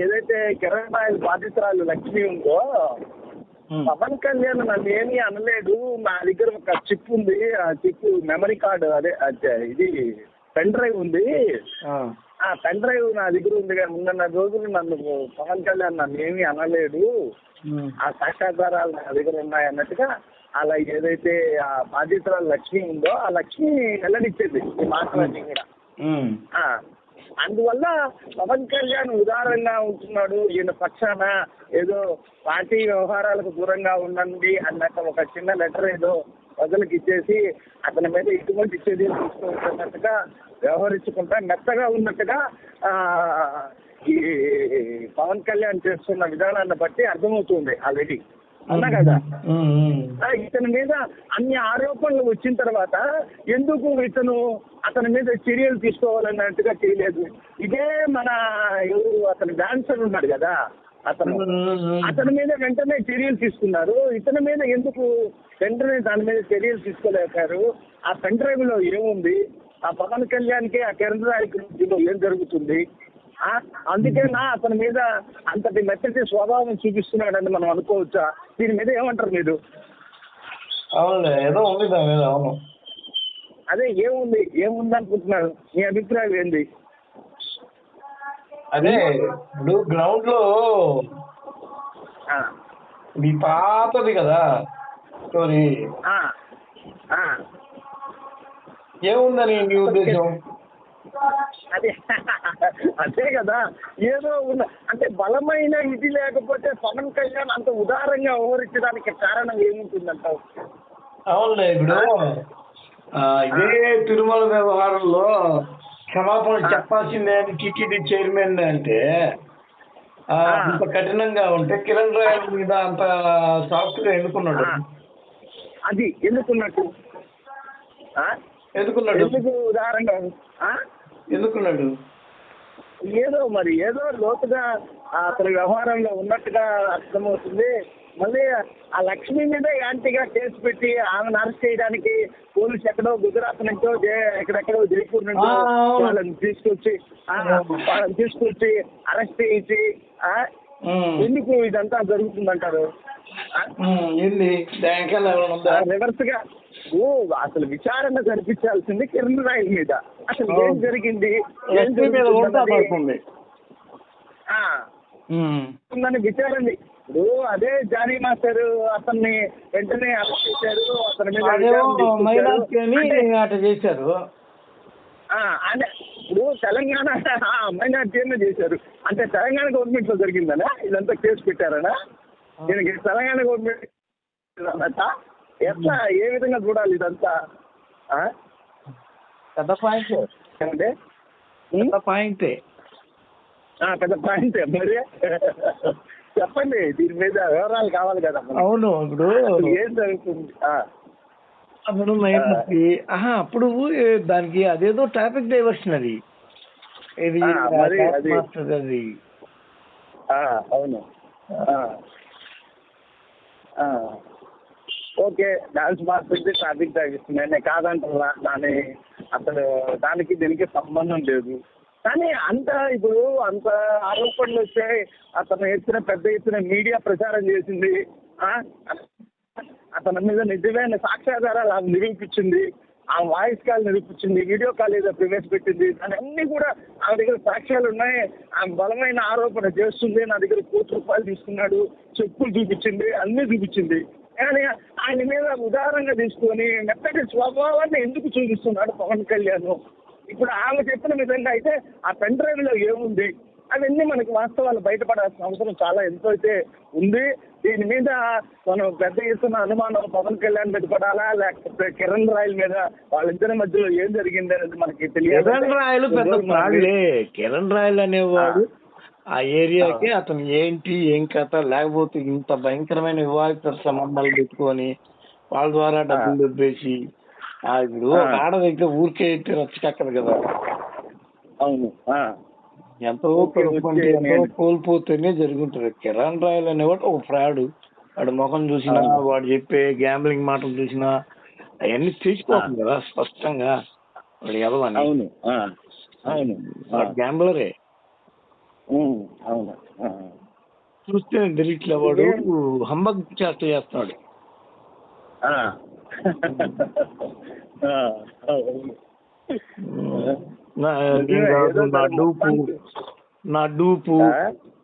ఏదైతే కిరణ్ రాయల్ బాధితురాలు లక్ష్మి ఉందో. పవన్ కళ్యాణ్ నన్ను ఏమీ అనలేడు నా దగ్గర ఒక చిప్ ఉంది. ఆ చిప్ మెమరీ కార్డు అదే అదే ఇది పెన్ డ్రైవ్ ఉంది. ఆ. పెన్ డ్రైవ్ నా దగ్గర ఉంది కానీ ముందున్న రోజులు నన్ను పవన్ కళ్యాణ్ నన్ను ఏమీ అనలేడు. ఆ సాక్షాత్కారాలు నా దగ్గర ఉన్నాయి అన్నట్టుగా అలా ఏదైతే ఆ బాధితురాలు లక్ష్మి ఉందో ఆ లక్ష్మి వెల్లడిచ్చేది ఈ మాటలన్నీ కూడా. అందువల్ల పవన్ కళ్యాణ్ ఉదారంగా ఉంటున్నాడు. ఈయన పక్షాన ఏదో పార్టీ వ్యవహారాలకు దూరంగా ఉండండి అన్నట్టు ఒక చిన్న లెటర్ ఏదో ప్రజలకు ఇచ్చేసి అతని మీద ఎటువంటి చర్యలు తీసుకుంటున్నట్టుగా వ్యవహరించుకుంటా మెత్తగా ఉన్నట్టుగా ఆ, ఈ పవన్ కళ్యాణ్ చేస్తున్న విధానాన్ని బట్టి అర్థమవుతుంది ఆల్రెడీ. అన్నా కదా. ఆ, ఇతని మీద అన్ని ఆరోపణలు వచ్చిన తర్వాత ఎందుకు ఇతను అతని మీద చర్యలు తీసుకోవాలన్నట్టుగా చేయలేదు. ఇదే మన ఎవరు అతని డాన్సర్ ఉన్నాడు కదా అతను. అతని మీద వెంటనే చర్యలు తీసుకున్నారు. ఇతని మీద ఎందుకు వెంటనే దాని మీద చర్యలు తీసుకోలేకపోయారు? ఆ డ్రైవ్లో ఏముంది? ఆ పవన్ కళ్యాణ్కి ఆ కిరణ్ రాయ్కి మధ్యలో ఏం జరుగుతుంది? ఆ, అందుకేనా అతని మీద అంతటి మెత్తటి స్వభావం చూపిస్తున్నాడని మనం అనుకోవచ్చా? దీని మీద ఏమంటారు మీరు? ఏదో ఉంది దాని మీద అవును. అదే ఏముంది? ఏముంది అనుకుంటున్నారు? మీ అభిప్రాయం ఏంది? అదే ఇప్పుడు గ్రౌండ్లో ఇది పాతది కదా స్టోరీ. ఏముందని నీ ఉద్దేశం? అదే అదే కదా. ఏదో ఉన్న అంటే బలమైన ఇది లేకపోతే పవన్ కళ్యాణ్ అంత ఉదారంగా వ్యవహరించడానికి కారణం ఏముంటుందంటావు అవునులే ఇప్పుడు ఇదే తిరుమల వ్యవహారంలో క్షమాపణ చెప్పాల్సిందే అని టీటీడీ చైర్మన్ అంటే అంత కఠినంగా ఉంటే కిరణ్ రాయల్ మీద అంత సాఫ్ట్గా ఎందుకున్నాడు ఆ. అది ఎందుకున్నట్టు? ఎందుకున్నాడు ఎందుకు ఆ? ఎందుకున్నాడు? ఏదో మరి ఏదో లోతుగా అతని వ్యవహారంలో ఉన్నట్టుగా అర్థమవుతుంది. మళ్ళీ ఆ లక్ష్మి మీద యాంటీగా కేసు పెట్టి ఆమెను అరెస్ట్ చేయడానికి పోలీసు ఎక్కడో గుజరాత్ నుంచో ఎక్కడెక్కడో జైపూర్ నుంచో. వాళ్ళని తీసుకొచ్చి వాళ్ళని తీసుకొచ్చి అరెస్ట్ చేయించి. ఎందుకు ఇదంతా జరుగుతుందంటారు? రివర్స్గా ఓ అసలు విచారణ జరిపించాల్సింది కిరణ్ రాయల్ మీద. అసలు ఏం. జరిగింది? ఏం. ఉందని విచారణ. ఇప్పుడు అదే జానీ మాస్టర్ అతన్ని వెంటనే అరెస్ట్ చేశారు అతని మీద చేశారు. ఆ, అంటే ఇప్పుడు తెలంగాణ మైనార్టీ చేశారు. అంటే తెలంగాణ గవర్నమెంట్లో జరిగిందనా? ఇదంతా కేసు పెట్టారనా? దీనికి తెలంగాణ గవర్నమెంట్ అన్నట్ట ఎట్లా? ఏ విధంగా చూడాలి ఇదంతా? పెద్ద పాయింట్. ఉం? పెద్ద పాయింటే. ఆ, పెద్ద పాయింట్ మరి. చెప్పండి దీని మీద వివరాలు కావాలి కదా. అవును ఇప్పుడు ఏం జరుగుతుంది? అప్పుడు మైనార్టీ ఆహా అప్పుడు దానికి అదేదో టాపిక్ డైవర్షన్ అది. ఇది అది- మాస్టర్ అది. ఆ, అవును. ఓకే డాన్స్ మాస్టర్ ట్రాఫిక్ తగ్గిస్తుంది. నేను కాదంటున్నా దాని అసలు దానికి దీనికి సంబంధం లేదు. కానీ అంత ఇప్పుడు అంత ఆరోపణలు వచ్చాయి అతను ఎత్తున పెద్ద ఎత్తున మీడియా ప్రచారం చేసింది అతని మీద నిజమైన సాక్ష్యాధారాలు ఆమె నిరూపించింది ఆ వాయిస్ కాల్ నిరూపించింది వీడియో కాల్ ఏదో ప్రవేశపెట్టింది దాని అన్ని కూడా ఆమె దగ్గర సాక్ష్యాలు ఉన్నాయి. ఆమె బలమైన ఆరోపణ చేస్తుంది నా దగ్గర కోటి రూపాయలు తీసుకున్నాడు చెప్పులు చూపించింది అన్ని చూపించింది. కానీ ఆయన మీద ఉదారంగా తీసుకొని మెత్తటి స్వభావాన్ని ఎందుకు చూపిస్తున్నాడు పవన్ కళ్యాణ్? ఇప్పుడు ఆమె చెప్పిన విధంగా అయితే ఆ పెన్ డ్రైవ్లో ఏముంది? అవన్నీ మనకి వాస్తవాలు బయటపడాల్సిన అవసరం చాలా ఎంతో అయితే ఉంది. దీని మీద మనం పెద్ద ఎత్తున అనుమానం పవన్ కళ్యాణ్ మీద పడాలా? లేకపోతే కిరణ్ రాయల్ మీద వాళ్ళిద్దరి మధ్యలో ఏం జరిగింది అనేది మనకి తెలియదు కిరణ్ రాయలు పెద్ద కిరణ్ రాయల్ అనేవాడు ఆ ఏరియాకి అతను ఏంటి ఏం కథ లేకపోతే ఇంత భయంకరమైన వివాహిత సంబంధాలు పెట్టుకొని వాళ్ళ ద్వారా డబ్బులు దొబ్బేసి ఆ ఇప్పుడు ఒక ఆడ దగ్గర ఊరికే రచ్చకక్కదు కదా. అవును. ఆ. ఎంతో కోల్పోతేనే జరుగుంటుంది. కిరణ్ రాయల్ అనేవాడు ఒక ఫ్రాడ్. వాడు ముఖం చూసినా. వాడు చెప్పే గ్యాంబ్లింగ్ మాటలు చూసినా అవన్నీ తెలిసిపోతుంది కదా స్పష్టంగా. వాడు ఎదవని అవును. ఆ. అవును. వాడు గ్యాంబ్లరే. అవును. చూస్తే తెలియట్లే వాడు హంబక్. ఆ, అవును. నా డూపు నా డూపు?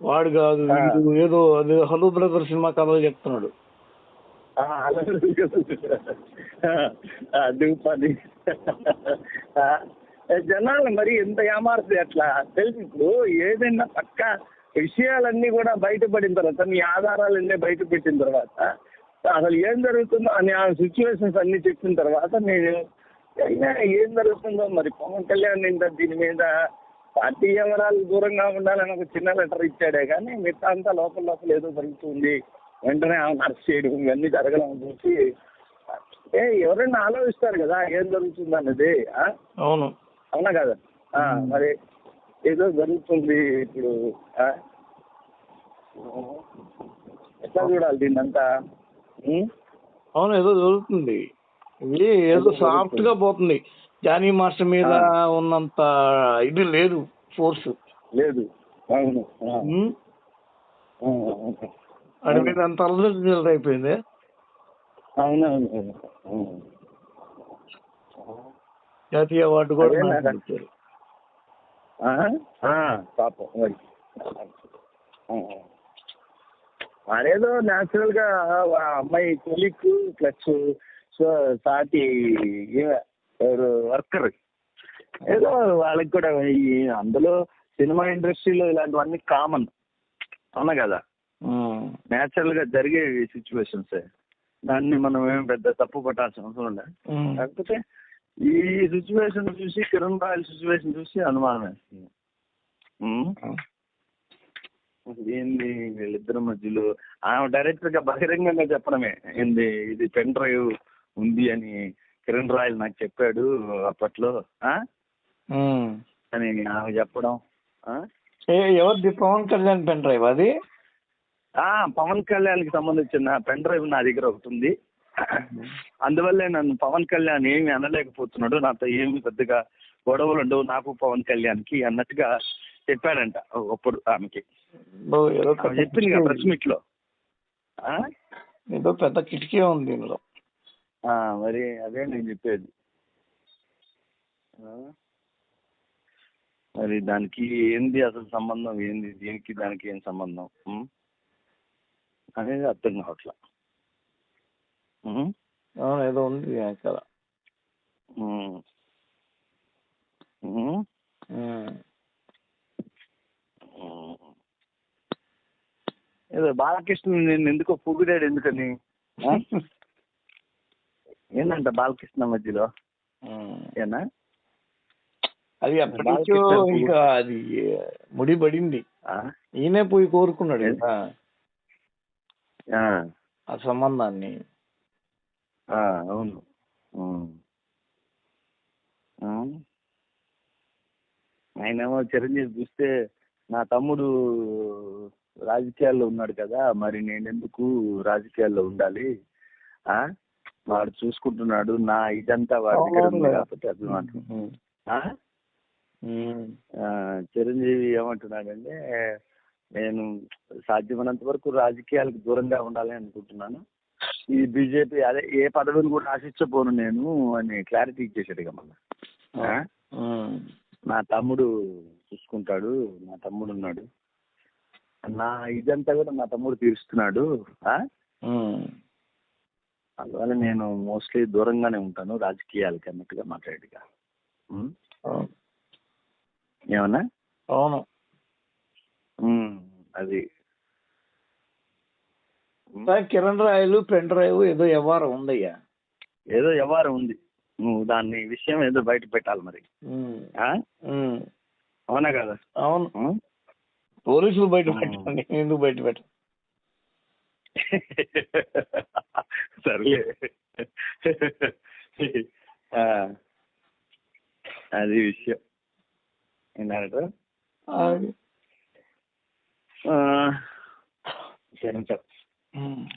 వాడు కాదు. వీడు ఏదో అదే హలో బ్రదర్ సినిమా కథలు చెప్తున్నాడు డూపని ఆ, జనాలు మరి ఎంత ఏమారుతుంది? అట్లా తెలుసు ఇప్పుడు ఏదైనా పక్క విషయాలన్నీ కూడా బయటపడిన తర్వాత మీ ఆధారాలన్నీ బయట పెట్టిన తర్వాత అసలు ఏం జరుగుతుందో అని ఆ సిచ్యువేషన్స్ అన్ని చెప్పిన తర్వాత నేను అయినా ఏం జరుగుతుందో మరి పవన్ కళ్యాణ్ ఏంటో దీని మీద పార్టీ వివరాలు దూరంగా ఉండాలని ఒక చిన్న లెటర్ ఇచ్చాడే కానీ మిగతా అంతా లోపల లోపల ఏదో జరుగుతుంది. వెంటనే ఆమెను అరెస్ట్ చేయడం ఇవన్నీ జరగడం చూసి ఏ ఎవరైనా ఆలోచిస్తారు కదా ఏం జరుగుతుంది అన్నది అవును. అవునా కదా? మరి ఏదో జరుగుతుంది ఇప్పుడు? ఎట్లా చూడాలి దీన్నంతా? ఉం? అవును ఏదో జరుగుతుంది. ఇది ఏదో సాఫ్ట్గా పోతుంది. జానీ మాస్టర్ మీద ఉన్నంత ఇది లేదు ఫోర్స్. లేదు. అవును. వాడి మీద అంత అలసట అయిపోయింది అవునవును. అవును. జాతీయ అవార్డు కూడా ఇచ్చారు. ఆ? ఆ, పాపం మరి. మరేదో న్యాచురల్గా అమ్మాయి కొలిక్ ప్లస్ సో సాటి వర్కర్ ఏదో వాళ్ళకి కూడా ఈ అందులో సినిమా ఇండస్ట్రీలో ఇలాంటివన్నీ కామన్ అవునా కదా. న్యాచురల్గా జరిగే సిచ్యువేషన్స్ దాన్ని మనం ఏం పెద్ద తప్పు పట్టాల్సిన అవసరం లేదు. కాకపోతే ఈ సిచ్యువేషన్ చూసి కిరణ్ రాయల్ సిచ్యువేషన్ చూసి అనుమానం వేస్తుంది. ఏంది వీళ్ళిద్దరి మధ్యలో? ఆమె డైరెక్టర్గా బహిరంగంగా చెప్పడమే. ఏంది ఇది పెన్ డ్రైవ్ ఉంది అని కిరణ్ రాయల్ నాకు చెప్పాడు అప్పట్లో. అని ఆమె చెప్పడం. ఎవరిది? పవన్ కళ్యాణ్ పెన్ డ్రైవ్ అది? పవన్ కళ్యాణ్కి సంబంధించిన పెన్ డ్రైవ్ నా దగ్గర ఒకటి ఉంది. అందువల్లే నన్ను పవన్ కళ్యాణ్ ఏమి అనలేకపోతున్నాడు. నాతో ఏమి పెద్దగా గొడవలు ఉండవు. నాకు పవన్ కళ్యాణ్కి అన్నట్టుగా చెప్పాడంట అప్పుడు ఆమెకి. చెప్పింది కదా ప్రెస్ మీట్లో? ఏదో పెద్ద కిటికీ ఉంది దీనిలో మరి అదే నేను చెప్పేది? మరి దానికి ఏంది అసలు సంబంధం? ఏంది? దీనికి దానికి ఏం సంబంధం? అనేది అర్థం కావట్లా. ఏదో ఉంది అక్కడ? ఉమ్. ఉం. ఏదో బాలకృష్ణ నేను ఎందుకో పొగిడాడు ఎందుకని ఆ? ఏందంట బాలకృష్ణ మధ్యలో. ఏనా అది నుంచో బాలకృష్ణ ఇంకా అది ముడి పడింది ఆ? ఈయనే పోయి కోరుకున్నాడు? కదా ఆ. ఆ సంబంధాన్ని అవును. ఉం. ఆ? ఆయనేమో చిరంజీవి చూస్తే నా తమ్ముడు రాజకీయాల్లో ఉన్నాడు కదా మరి నేను ఎందుకు రాజకీయాల్లో ఉండాలి? ఆ? వాడు చూసుకుంటున్నాడు నా ఇదంతా వాడి దగ్గర ఉంది. కాబట్టి అభిమానం. చిరంజీవి ఏమంటున్నాడంటే నేను సాధ్యమైనంత వరకు రాజకీయాలకు దూరంగా ఉండాలి అనుకుంటున్నాను. ఈ బీజేపీ అదే ఏ పదవిని కూడా ఆశించబోను నేను అని క్లారిటీ ఇచ్చేసాడు ఇక మళ్ళీ. నా తమ్ముడు చూసుకుంటాడు నా తమ్ముడు ఉన్నాడు. నా ఇదంతా కూడా నా తమ్ముడు తీరుస్తున్నాడు. అందువల్ల నేను మోస్ట్లీ దూరంగానే ఉంటాను రాజకీయాలకి అన్నట్టుగా మాట్లాడిగా అవును. ఏమన్నా? అవును. అది కిరణ్ రాయలు పెన్ డ్రైవ్ ఏదో వ్యవహారం ఉందయ్యా. ఏదో వ్యవహారం ఉంది. నువ్వు దాన్ని విషయం ఏదో బయట పెట్టాలి మరి. ఆ? అవునా కదా? అవును? పోలీసులు బయట ఉమ్. పెట్టండి ఎందుకు బయట పెట్ట సర్లే. ఆ, అది విషయం. ఏంటంటే. సరే うん。